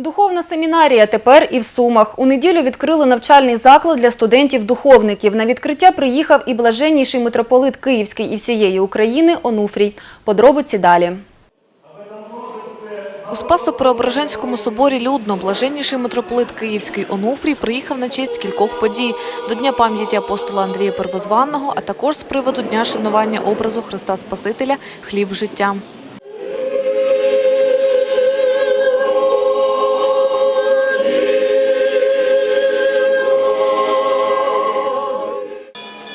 Духовна семінарія тепер і в Сумах. У неділю відкрили навчальний заклад для студентів-духовників. На відкриття приїхав і блаженніший митрополит Київський і всієї України Онуфрій. Подробиці далі. У Спасо-Преображенському соборі людно блаженніший митрополит Київський Онуфрій приїхав на честь кількох подій – до Дня пам'яті апостола Андрія Первозванного, а також з приводу Дня шанування образу Христа Спасителя «Хліб життя».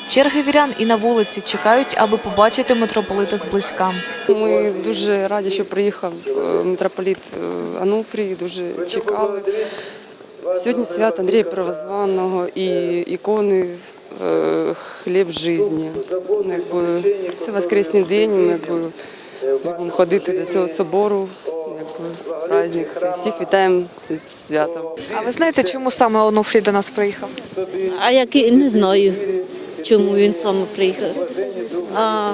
Черги вірян і на вулиці чекають, аби побачити митрополита зблизька. Ми дуже раді, що приїхав е, митрополіт е, Ануфрій, дуже чекали. Сьогодні свят Андрія Первозваного і ікони е, хліб житті. Ну, Якби, це воскресний день, ми якби, любимо ходити до цього собору. Якби, праздник. Всіх вітаємо з святом. А ви знаєте, чому саме Онуфрій до нас приїхав? А як не знаю, чому він саме приїхав. А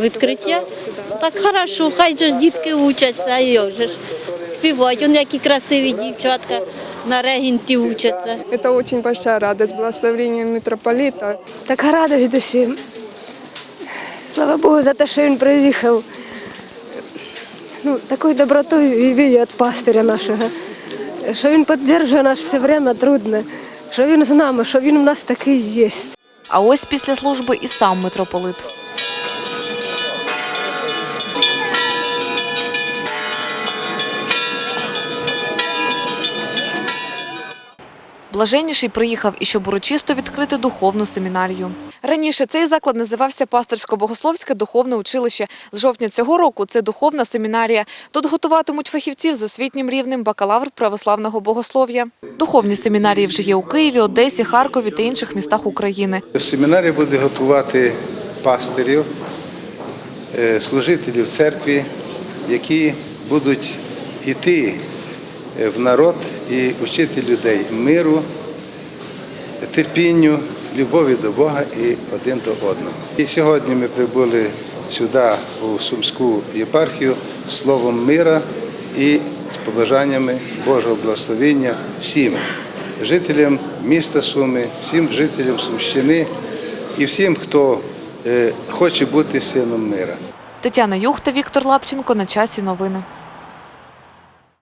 відкриття? Так хорошо, хай же ж дітки учаться, а його ж співають. Он які красиві дівчатка на регенті учаться. Это очень большая радость, благословение митрополита. Така радість усім. Слава Богу за те, що він приїхав. Ну, такою добротою і віє від пастиря нашого. Що він підтримує нас все время трудне, що він з нами, що він у нас такий є. А ось після служби і сам митрополит. Блаженніший приїхав і щоб урочисто відкрити духовну семінарію. Раніше цей заклад називався Пасторсько-богословське духовне училище. З жовтня цього року це духовна семінарія. Тут готуватимуть фахівців з освітнім рівнем бакалавр православного богослов'я. Духовні семінарії вже є у Києві, Одесі, Харкові та інших містах України. Семінарія буде готувати пастирів, е, служителів церкви, які будуть йти е, в народ і вчити людей миру, терпінню, любові до Бога і один до одного. І сьогодні ми прибули сюди, у Сумську єпархію, словом мира і з побажаннями Божого благословення всім жителям міста Суми, всім жителям Сумщини і всім, хто е, хоче бути сином мира. Тетяна Юхта, Віктор Лапченко. На часі новини.